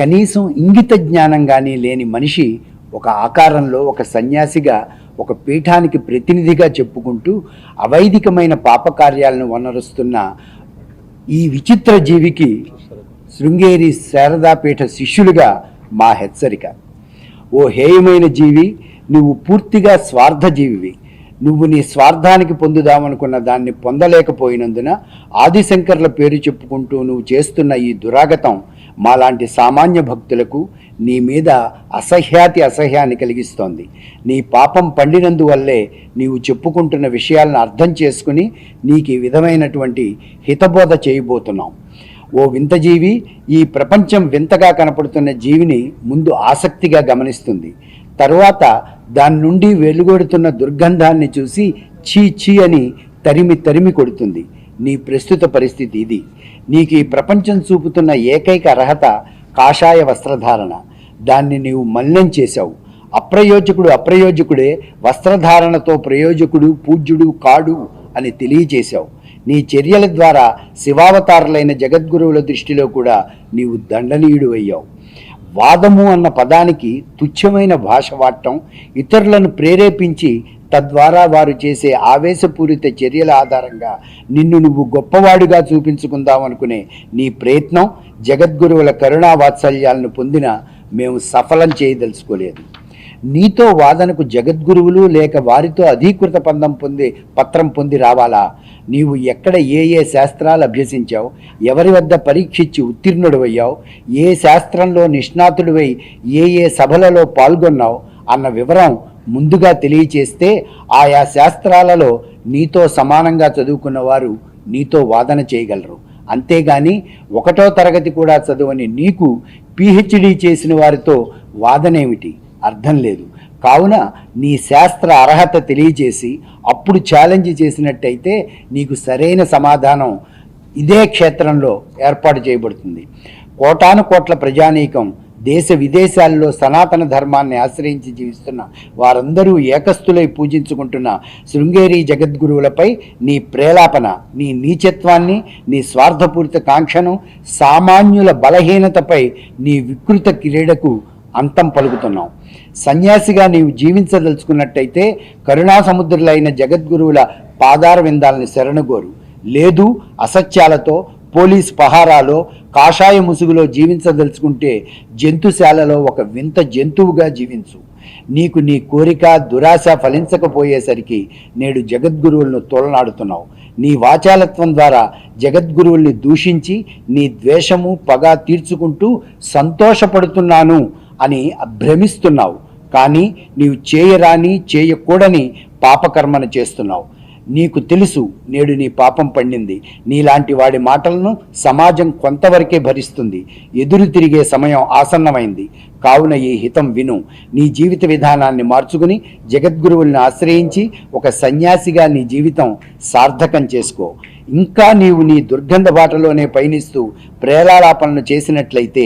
కనీసం ఇంగిత జ్ఞానం కానీ లేని మనిషి ఒక ఆకారంలో ఒక సన్యాసిగా ఒక పీఠానికి ప్రతినిధిగా చెప్పుకుంటూ అవైదికమైన పాపకార్యాలను వనరుస్తున్న ఈ విచిత్ర జీవికి శృంగేరి శారదాపీఠ శిష్యులుగా మా హెచ్చరిక. ఓ హేయమైన జీవి నువ్వు పూర్తిగా స్వార్థ జీవివి. నువ్వు నీ స్వార్థానికి పొందుదామనుకున్న దాన్ని పొందలేకపోయినందున ఆదిశంకర్ల పేరు చెప్పుకుంటూ నువ్వు చేస్తున్న ఈ దురాగతం మాలాంటి సామాన్య భక్తులకు నీ మీద అసహ్యాతి అసహ్యాన్ని కలిగిస్తోంది. నీ పాపం పండినందువల్లే నీవు చెప్పుకుంటున్న విషయాలను అర్థం చేసుకుని నీకు ఈ విధమైనటువంటి హితబోధ చేయబోతున్నాం. ఓ వింత జీవి ఈ ప్రపంచం వింతగా కనపడుతున్న జీవిని ముందు ఆసక్తిగా గమనిస్తుంది. తరువాత దాని నుండి వెలుగొడుతున్న దుర్గంధాన్ని చూసి చీ చీ అని తరిమి తరిమి కొడుతుంది. నీ ప్రస్తుత పరిస్థితి ఇది. నీకు ఈ ప్రపంచం చూపుతున్న ఏకైక అర్హత కాషాయ వస్త్రధారణ. దాన్ని నీవు మలినం చేశావు. అప్రయోజకుడు అప్రయోజకుడే వస్త్రధారణతో ప్రయోజకుడు పూజ్యుడు కాడు అని తెలియజేశావు. నీ చర్యల ద్వారా శివావతారులైన జగద్గురువుల దృష్టిలో కూడా నీవు దండనీయుడు అయ్యావు. వాదము అన్న పదానికి తుచ్చమైన భాష వాడటం ఇతరులను ప్రేరేపించి తద్వారా వారు చేసే ఆవేశపూరిత చర్యల ఆధారంగా నిన్ను నువ్వు గొప్పవాడిగా చూపించుకుందామనుకునే నీ ప్రయత్నం జగద్గురువుల కరుణా వాత్సల్యాలను పొందిన మేము సఫలం చేయదలుచుకోలేదు. నీతో వాదనకు జగద్గురువులు లేక వారితో అధీకృత పందం పొంది పత్రం పొంది రావాలా? నీవు ఎక్కడ ఏ ఏ శాస్త్రాలు అభ్యసించావు? ఎవరి వద్ద పరీక్షించి ఉత్తీర్ణుడివయ్యావు? ఏ శాస్త్రంలో నిష్ణాతుడివై ఏ ఏ సభలలో పాల్గొన్నావు? అన్న వివరం ముందుగా తెలియచేస్తే ఆయా శాస్త్రాలలో నీతో సమానంగా చదువుకున్న వారు నీతో వాదన చేయగలరు. అంతేగాని ఒకటో తరగతి కూడా చదువని నీకు పిహెచ్డి చేసిన వారితో వాదనేమిటి అర్థం లేదు. కావున నీ శాస్త్ర అర్హత తెలియజేసి అప్పుడు ఛాలెంజ్ చేసినట్టయితే నీకు సరైన సమాధానం ఇదే క్షేత్రంలో ఏర్పాటు చేయబడుతుంది. కోటాను కోట్ల ప్రజానీకం దేశ విదేశాల్లో సనాతన ధర్మాన్ని ఆశ్రయించి జీవిస్తున్న వారందరూ ఏకస్తులై పూజించుకుంటున్న శృంగేరి జగద్గురువులపై నీ ప్రేలాపన నీ నీచత్వాన్ని నీ స్వార్థపూరిత కాంక్షను సామాన్యుల బలహీనతపై నీ వికృత క్రీడకు అంతం పలుకుతున్నాం సన్యాసిగా నీవు జీవించదలుచుకున్నట్టయితే కరుణా సముద్రులైన జగద్గురువుల పాదార విందాలని శరణుగోరు. లేదు అసత్యాలతో పోలీస్ పహారాలో కాషాయ ముసుగులో జీవించదలుచుకుంటే జంతుశాలలో ఒక వింత జంతువుగా జీవించు. నీకు నీ కోరిక దురాశ ఫలించకపోయేసరికి నేడు జగద్గురువులను తోలనాడుతున్నావు. నీ వాచాలత్వం ద్వారా జగద్గురువుల్ని దూషించి నీ ద్వేషము పగ తీర్చుకుంటూ సంతోషపడుతున్నాను అని భ్రమిస్తున్నావు. కానీ నీవు చేయరాని చేయకూడని పాపకర్మను చేస్తున్నావు. నీకు తెలుసు నేడు నీ పాపం పండింది. నీలాంటి వాడి మాటలను సమాజం కొంతవరకే భరిస్తుంది. ఎదురు తిరిగే సమయం ఆసన్నమైంది. కావున ఈ హితం విను. నీ జీవిత విధానాన్ని మార్చుకుని జగద్గురువుల్ని ఆశ్రయించి ఒక సన్యాసిగా నీ జీవితం సార్థకం చేసుకో. ఇంకా నీవు నీ దుర్గంధ బాటలోనే పయనిస్తూ ప్రేలాలాపనలు చేసినట్లయితే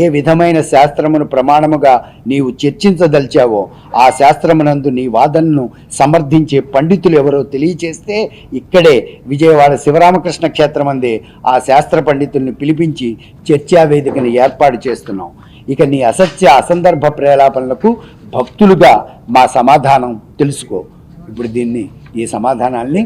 ఏ విధమైన శాస్త్రమును ప్రమాణముగా నీవు చర్చించదలిచావో ఆ శాస్త్రమునందు నీ వాదనను సమర్థించే పండితులు ఎవరో తెలియచేస్తే ఇక్కడే విజయవాడ శివరామకృష్ణ క్షేత్రమందే ఆ శాస్త్ర పండితుల్ని పిలిపించి చర్చా వేదికను ఏర్పాటు చేస్తున్నాం. ఇక నీ అసత్య అసందర్భ ప్రేలాపనలకు భక్తులుగా మా సమాధానం తెలుసుకో. ఇప్పుడు దీన్ని ఈ సమాధానాల్ని